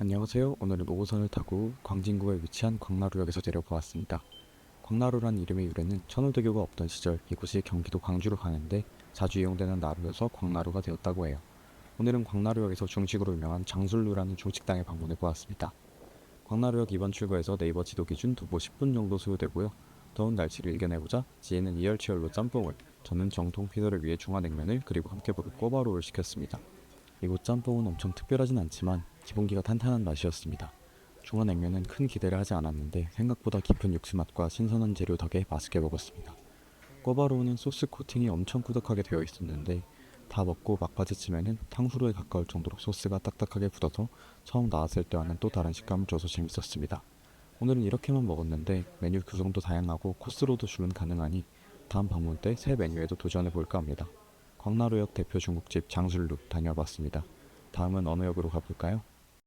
안녕하세요. 오늘은 5호선을 타고 광진구에 위치한 광나루역에서 내려보았습니다. 광나루란 이름의 유래는 천호대교가 없던 시절 이곳이 경기도 광주로 가는데 자주 이용되는 나루여서 광나루가 되었다고 해요. 오늘은 광나루역에서 중식으로 유명한 장술루라는 중식당에 방문해 보았습니다. 광나루역 2번 출구에서 네이버 지도 기준 도보 10분 정도 소요되고요. 더운 날씨를 이겨내보자 지혜는 이열치열로 짬뽕을, 저는 정통 피자를 위해 중화냉면을 그리고 함께 부를 꼬바로우를 시켰습니다. 이곳 짬뽕은 엄청 특별하진 않지만 기본기가 탄탄한 맛이었습니다. 중화냉면은 큰 기대를 하지 않았는데 생각보다 깊은 육수 맛과 신선한 재료 덕에 맛있게 먹었습니다. 꼬바로우는 소스 코팅이 엄청 꾸덕하게 되어 있었는데 다 먹고 막바지쯤에는 탕후루에 가까울 정도로 소스가 딱딱하게 굳어서 처음 나왔을 때와는 또 다른 식감을 줘서 재밌었습니다. 오늘은 이렇게만 먹었는데 메뉴 구성도 다양하고 코스로도 주문 가능하니 다음 방문 때 새 메뉴에도 도전해 볼까 합니다. 광나루역 대표 중국집 장술루 다녀와봤습니다. 다음은 어느 역으로 가볼까요?